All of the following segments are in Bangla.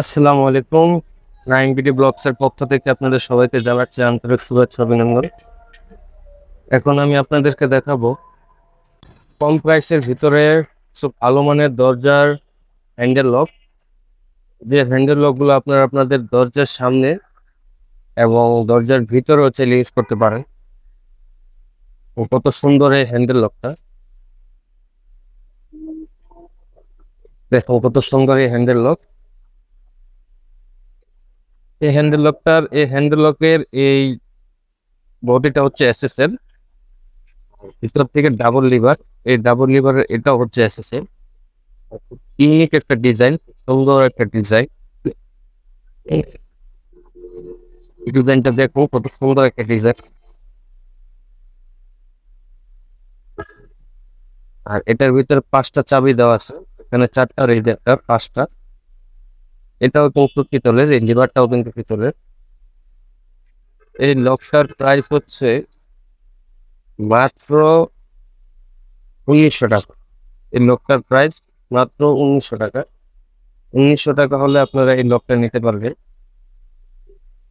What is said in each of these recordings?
আসসালামু আলাইকুম। নাইন বিডি ব্লগসের পক্ষ থেকে আপনাদের সবাইকে জানাচ্ছি আন্তরিক শুভেচ্ছা অভিনন্দন। এখন আমি আপনাদেরকে দেখাবো কম প্রাইসের ভিতরে খুব ভালো মানের দরজার হ্যান্ডেল লক। যে হ্যান্ডেল লকগুলো আপনারা আপনাদের দরজার সামনে এবং দরজার ভিতরেও চাইলে ইউজ করতে পারেন। ও কত সুন্দর এই হ্যান্ডেল লকটা। দেখো, কত সুন্দর এই হ্যান্ডেল লক। এই হ্যান্ডেল লকটার এই হ্যান্ডেল লকের এই বডিটা হচ্ছে এসএস এর ভিতর থেকে ডাবল লিভার এই ডাবল লিভারের এটা হচ্ছে এসএস এর ইউনিক একটা ডিজাইন, সুন্দর একটা ডিজাইন। ডিজাইনটা দেখো, কত সুন্দর একটা ডিজাইন। আর এটার ভিতরে পাঁচটা চাবি দেওয়া আছে, এখানে চারটা একটা পাঁচটা। এটাও কিন্তু পিতলের এই লিভারটাও কিন্তু পিতলের এই লকটার প্রাইস হচ্ছে মাত্র উনিশশো টাকা। এই লকটার প্রাইস মাত্র উনিশশো টাকা। উনিশশো টাকা হলে আপনারা এই লকটা নিতে পারবেন।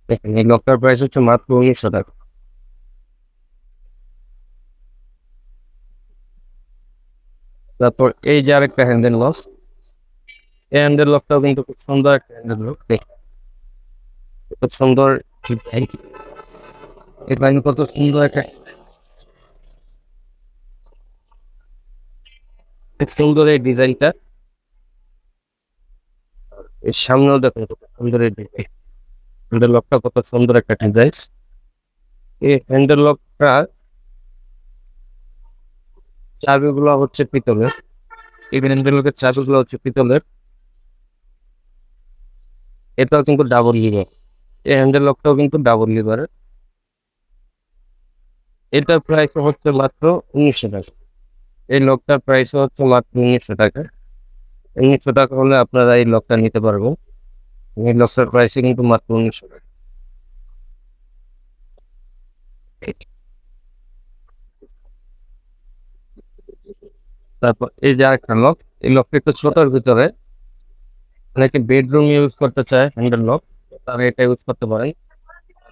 দেখেন, এই লকটার প্রাইস হচ্ছে মাত্র উনিশশো টাকা। তারপর এই যে আরেকটা হ্যান্ডেল লক এই হ্যান্ডেল লকটাও কিন্তু খুব সুন্দর একটা হ্যান্ডেল লক খুব সুন্দর। এই লাইন কত সুন্দর একটা সুন্দর এই ডিজাইনটা এর সামনেও দেখুন কত সুন্দর এই হ্যান্ডেল লকটা কত সুন্দর একটা ডিজাইন এই হ্যান্ডেল লকটা চাবিগুলো হচ্ছে পিতলের। এই হ্যান্ডেল লকের চাবিগুলো হচ্ছে পিতলের। এটাও কিন্তু ডাবল লিভার এই হ্যান্ডেল লকটাও কিন্তু ডাবল লিভারের এটার প্রাইস হচ্ছে মাত্র উনিশশো টাকা। এই লকটার প্রাইস হচ্ছে মাত্র উনিশশো টাকা। উনিশশো টাকা হলে আপনারা এই লকটা নিতে পারবেন। এই লকটার প্রাইসে কিন্তু মাত্র উনিশশো টাকা। তারপর এই যে আরেকটা লক এই লকটা একটু ছোটোর ভিতরে। অনেকে বেডরুম ইউজ করতে চায় হ্যান্ডেল লক তারা এটা ইউজ করতে পারেন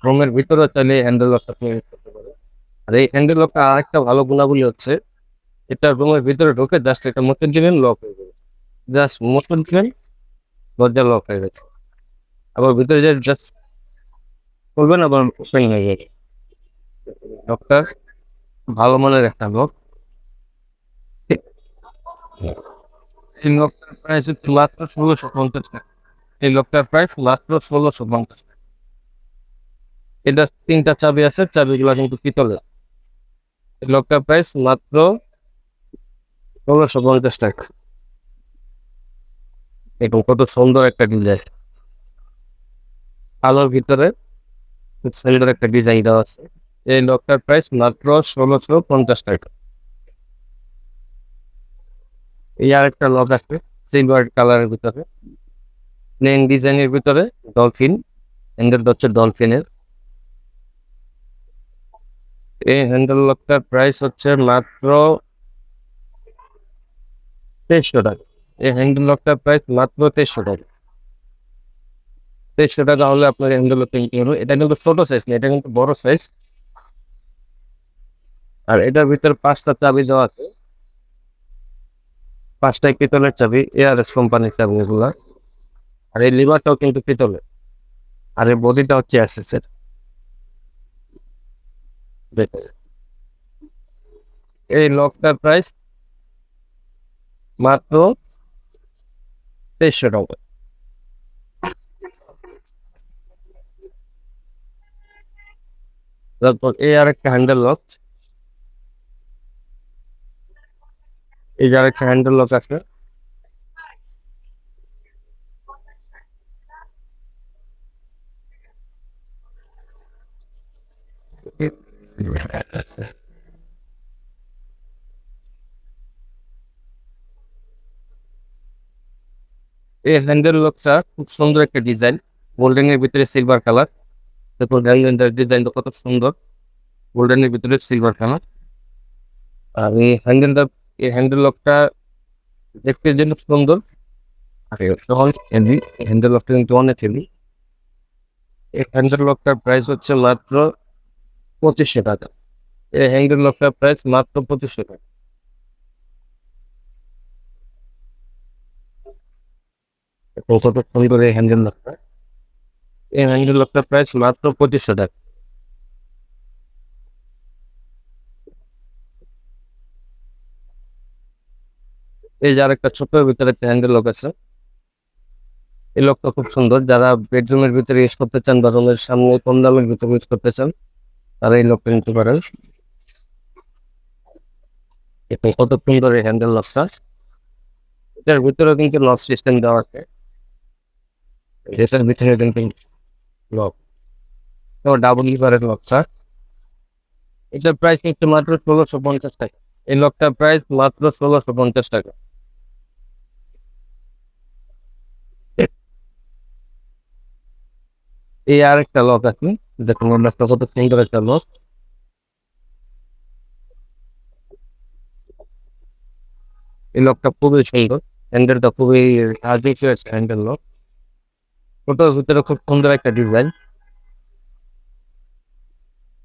রুমের ভিতরে চাইলে হ্যান্ডেল লকটা ইউজ করতে পারেন। আর এই হ্যান্ডেল লকটা আরেকটা ভালো গুণাবলী হচ্ছে, এটা রুমের ভিতরে ঢোকে জাস্ট এটা মোটর দিবেন লক হয়ে যাবে। জাস্ট মোটর দিবেন, দরজা লক হয়ে গেছে। আবার ভিতরে যে জাস্ট খুলবেন, আবার ওপেন হয়ে যাবে। লকটা ভালো মানের একটা লক হচ্ছে এই এটা তিনটা চাবি আছে, চাবিগুলো কিন্তু পিতলের এই প্রাইস মাত্র ষোলোশো পঞ্চাশ টাকা। এবং কত সুন্দর একটা ডিজাইন আলোর ভিতরে সুন্দর একটা ডিজাইন দেওয়া আছে। এই লকটার প্রাইস মাত্র ষোলোশো পঞ্চাশ টাকা। এই আরেকটা লক আছে সিলভার কালারের ভিতরে। প্লেন ডিজাইনের ভিতরে ডলফিন হ্যান্ডেল হচ্ছে ডলফিনের এই হ্যান্ডেল লকটার প্রাইস হচ্ছে মাত্র তেইশশো টাকা। এই হ্যান্ডেল লকটার প্রাইস মাত্র তেইশশো টাকা। তেইশশো টাকা হলে আপনার হ্যান্ডেল লক কিনতে এটা কিন্তু ছোট সাইজ না, এটা কিন্তু বড় সাইজ আর এটার ভিতরে পাঁচটা চাবি দেওয়া আছে। পাঁচটাই পিতলের চাবি এআরএস কোম্পানির চাবি এগুলা। আর এই লিভারটাও কিন্তু পিতলের। আর এই বডিটা হচ্ছে অ্যাসেসের এই লকটার প্রাইস মাত্র তেইশশো টাকা। তারপর এ আর একটা হ্যান্ডেল লক। যে আরেকটা হ্যান্ডেল লক আছে। এই হ্যান্ডেল লকটা খুব সুন্দর একটা ডিজাইন গোল্ডেন এর ভিতরে সিলভার কালার তারপর হ্যান্ডেল ডিজাইনটা কত সুন্দর। গোল্ডেন এর ভিতরে সিলভার কালার আর এই হ্যান্ডেলটা এই হ্যান্ডেল লকটা দেখতে যেন সুন্দর। তখন হেভি হ্যান্ডেল লকটা কিন্তু অনেক হেভি। এই হ্যান্ডেল লকটার প্রাইস হচ্ছে মাত্র পঁচিশশো টাকা। এই হ্যান্ডেল লকটার প্রাইস মাত্র পঁচিশশো টাকা। কত সুন্দর এই হ্যান্ডেল লকটা এই হ্যান্ডেল লকটার প্রাইস মাত্র পঁচিশশো টাকা। এই যার একটা ছোট্ট ভিতরে একটা হ্যান্ডেল লক আছে। এই লকটা খুব সুন্দর। যারা বেডরুমের ভিতরে ইউজ করতে চান বা রুমের সামনে কম দামের ভিতরে ইউজ করতে চান, তারা এই লকটা নিতে পারেন। কত সুন্দর এই হ্যান্ডেল লকটা এটার ভিতরে কিন্তু লক সিস্টেম দেওয়া আছে। এটার ভিতরে কিন্তু লক তো ডাবল লিভারের লকটা এটার প্রাইস কিন্তু মাত্র ষোলোশো পঞ্চাশ টাকা। এই লকটার প্রাইস মাত্র ষোলোশো পঞ্চাশ টাকা। এই আরেকটা লক আছে। দেখুন লকটা কত সুন্দর একটা লক এই লকটা খুবই সুন্দর। হ্যান্ডেলটা খুবই সাহায্য আছে হ্যান্ডেল লক ওটার ভিতরে খুব সুন্দর একটা ডিজাইন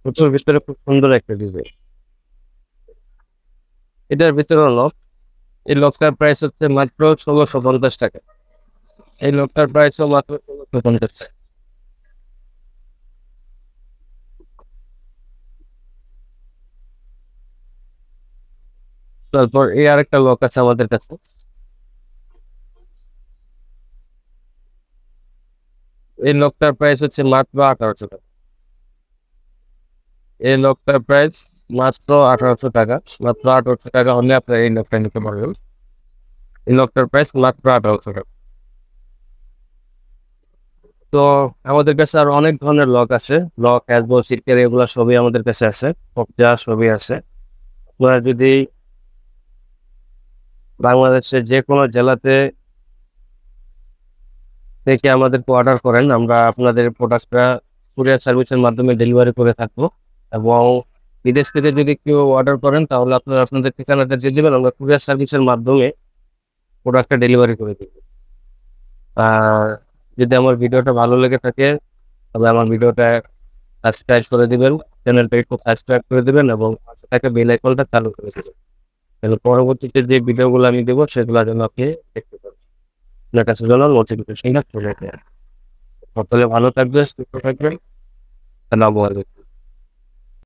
ওটার ভিতরে খুব সুন্দর একটা ডিজাইন এটার ভিতরে লক এই লকটার প্রাইস হচ্ছে মাত্র ষোলোশো পঞ্চাশ টাকা। এই লকটার প্রাইসও মাত্র ষোলোশো পঞ্চাশ টাকা। তারপর এই আরেকটা লক আছে আমাদের কাছে। এই লকটার প্রাইস হচ্ছে মাত্র আঠারোশো টাকা। এই লকটার প্রাইস মাত্র আঠারোশো টাকা। মাত্র আঠারোশো টাকা হলে আপনার এই লকটা নিতে পারবেন। এই লকটার প্রাইস মাত্র আঠারোশো টাকা। তো আমাদের কাছে আর অনেক ধরনের লক আছে। লক অ্যাসবো সিটের এগুলো সবই আমাদের কাছে আছে। কবজা সবই আছে। আপনারা যদি বাংলাদেশের যে কোনো জেলাতে থেকে আমাদেরকে অর্ডার করেন। আমরা আপনাদের প্রোডাক্টটা কুরিয়ার সার্ভিসের মাধ্যমে ডেলিভারি করে থাকব এবং বিদেশ থেকে যদি কেউ অর্ডার করেন, তাহলে আপনারা আপনাদের ঠিকানাটা দিয়ে দেবেন, আমরা কুরিয়ার সার্ভিসের মাধ্যমে প্রোডাক্টটা ডেলিভারি করে দেব। আর যদি আমার ভিডিওটা ভালো লেগে থাকে তবে আমার ভিডিওটা সাবস্ক্রাইব করে দিবেন চ্যানেলটা একটু সাবস্ক্রাইব করে দিবেন এবং থাকা বেল আইকনটা চালু করে দেবেন। তাহলে পরবর্তীতে যে ভিডিওগুলো আমি দেবো সেগুলো যেন আপনি দেখতে পাবেন। আপনার কাছে ভালো থাকবে সুস্থ থাকবেন। সালামু আলাইকুম।